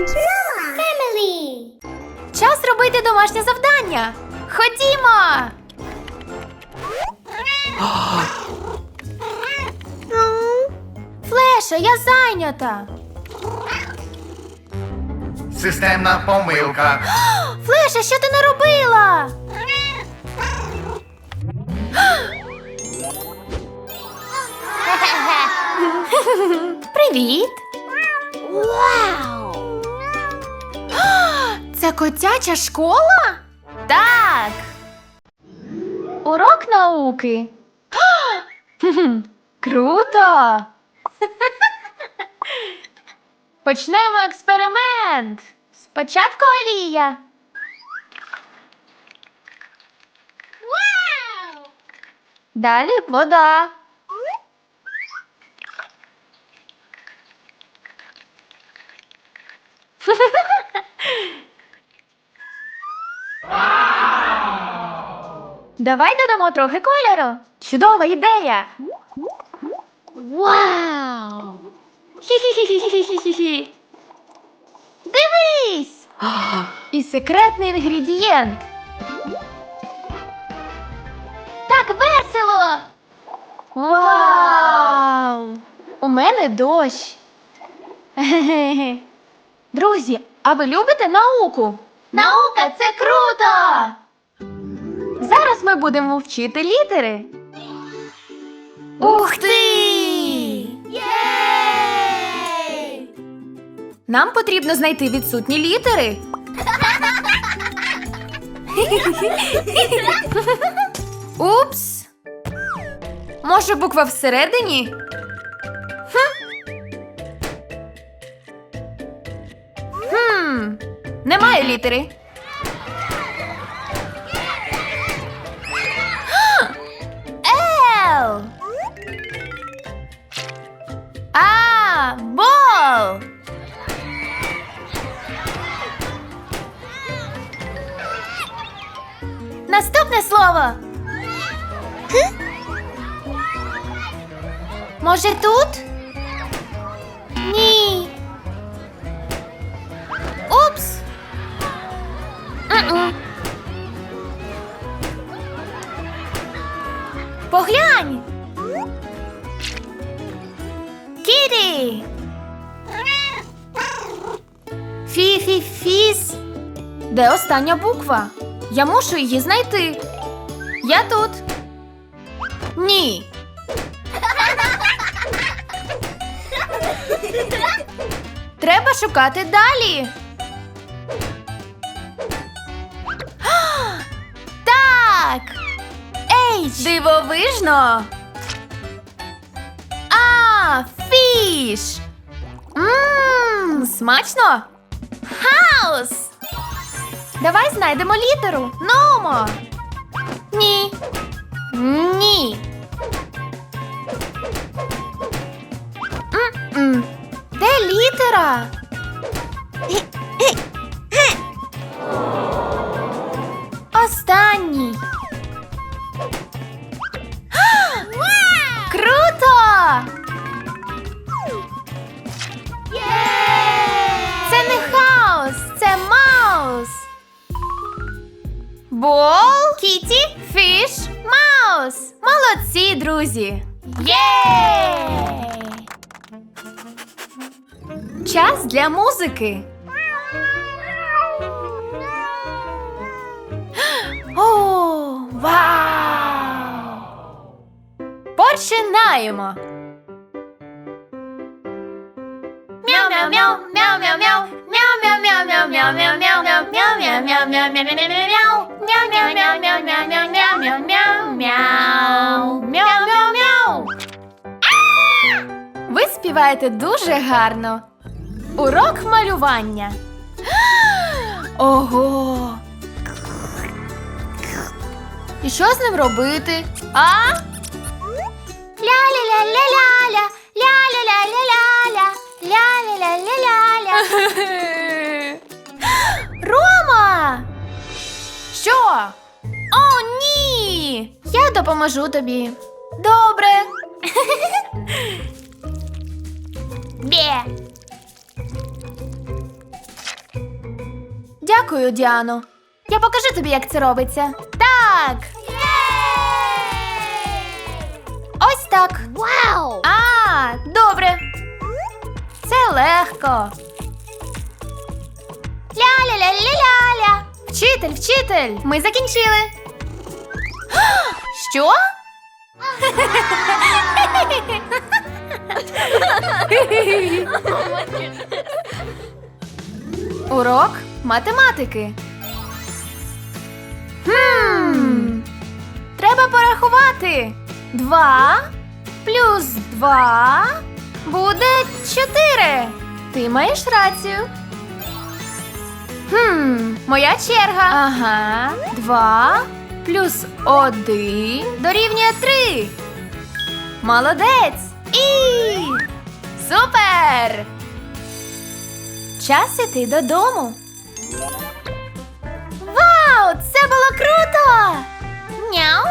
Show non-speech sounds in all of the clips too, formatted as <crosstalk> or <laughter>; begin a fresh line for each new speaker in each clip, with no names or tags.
Orange Mama Family.
Час робити домашнє завдання. Ходімо! Флеша, я зайнята.
Системна помилка.
Флеша, що ти наробила? <gasps> Привіт!
Вау!
Це котяча школа? Так. Урок науки. <gasps> Круто. <laughs> Почнемо експеримент. Спочатку олія. Далі вода. <laughs> Давай додамо трохи кольору. Чудова ідея.
Вау!
Хі-хі-хі-хі-хі-хі. Дивись! <gasps> І секретний інгредієнт.
Так весело!
Вау! У мене дощ. <laughs> Друзі, а ви любите науку?
Наука це круто!
Зараз ми будемо вчити літери. Ух ти!
Єй!
Нам потрібно знайти відсутні літери. <laughs> Упс. Може, буква всередині? Немає літери. <gasps> Ел. А, бол. Наступне слово. Може тут? Фі-фі-фіс. Де остання буква? Я мушу її знайти. Я тут. Ні. Треба шукати далі. Так. Ейч. Дивовижно. А, фіш. Мм, смачно. Хаус. Давай знайдемо літеру. Номо. Ні. Ні. Бол, кіті, фіш, маус. Молодці, друзі. Єй! Час для музики. О, вау! Починаємо. Мяу-мяу-мяу, мяу-мяу-мяу, мяу-мяу-мяу-мяу-мяу-мяу-мяу, мяу-мяу-мяу-мяу-мяу-мяу-мяу, мяу-мяу-мяу-мяу-мяу-мяу. Ви співаєте дуже гарно. Урок малювання. Ого. І що з ним робити? А? Ля-ля-ля-ля-ля-ля, ля-ля-ля-ля-ля-ля, ля-ля-ля-ля-ля-ля. Що? О, ні! Я допоможу тобі. Добре. <laughs>
Бе!
Дякую, Діано. Я покажу тобі, як це робиться. Так. Ось так.
Вау!
А, добре. Це легко. Вчитель, вчитель, ми закінчили. Що? Урок математики. Хм. Треба порахувати. Два плюс два буде чотири. Ти маєш рацію. Хм, моя черга. Ага. Два плюс один дорівнює три. Молодець! І супер! Час іти додому. Вау! Це було круто! Няу!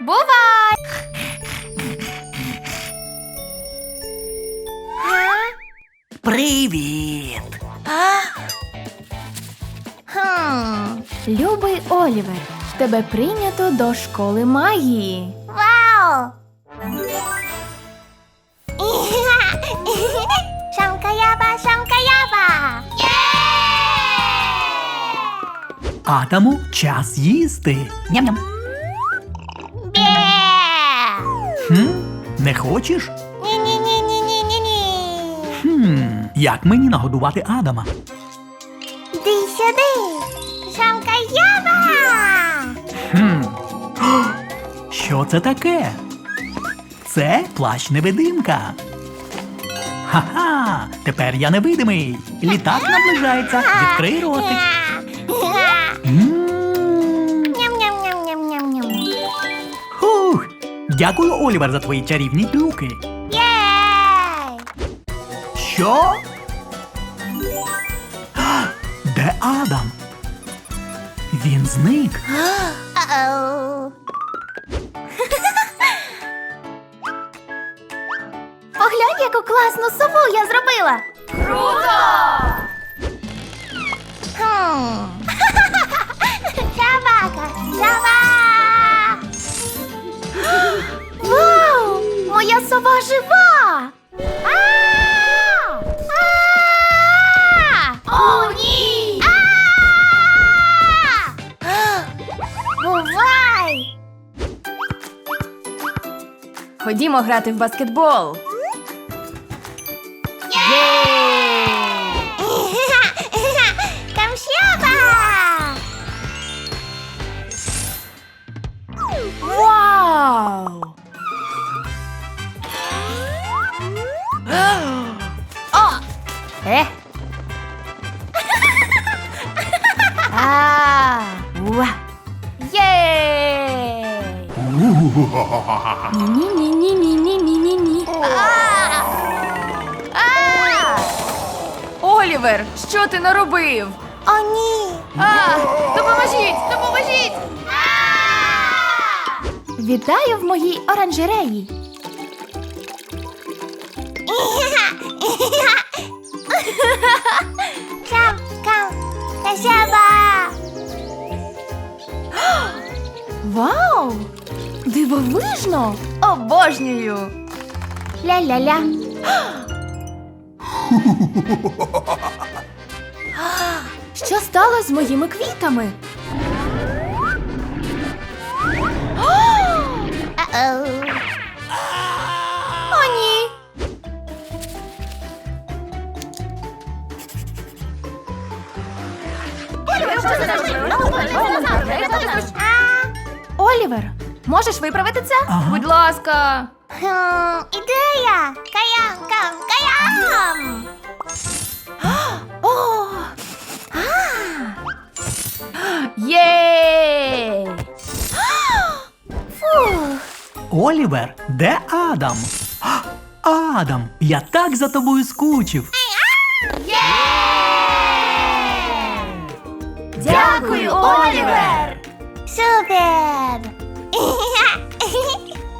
Бувай!
Привіт!
Хм. Любий Олівер, тебе прийнято до школи магії.
Вау! Шамкаяба, шамкаяба!
Атому час їсти. Ням-ням.
Бє!
Хм? Не хочеш?
Ні-ні-ні-ні-ні-ні.
Хм, як мені нагодувати Адама?
Іди сюди!
Це таке? Це плащ невидимка. Ха-ха! Тепер я невидимий. Літак наближається. Відкрий ротик. Хух! Дякую, Олівер, за твої чарівні трюки. Що? Де Адам? Він зник. <gasps>
Поглянь, яку класну сову я зробила. Круто! <laughs>
Собака, сова! <gasps>
Вау! Моя сова жива!
А! А!
О, ні!
А! <gasps> Бувай!
Ходімо грати в баскетбол.
Камшяба!
Вау! О! Е! А! Уа! Єй! Ні-ні-ні-ні-ні-ні-ні-ні. Олівер, що ти наробив?
О, ні!
А! Допоможіть! Допоможіть! Вітаю в моїй оранжереї.
Кам, кам, камшяба!
Вау! Дивовижно! Обожнюю! Ля-ля-ля. <laughs> Що сталося з моїми квітами? О, ні! Олівер, можеш виправити це? Будь ласка.
Ідея! Каям, кам, каям!
Єй! <gasps> Фух.
Олівер, де Адам? <gasps> Адам, я так за тобою скучив. Є!
Дякую, Олівер!
Супер! <laughs>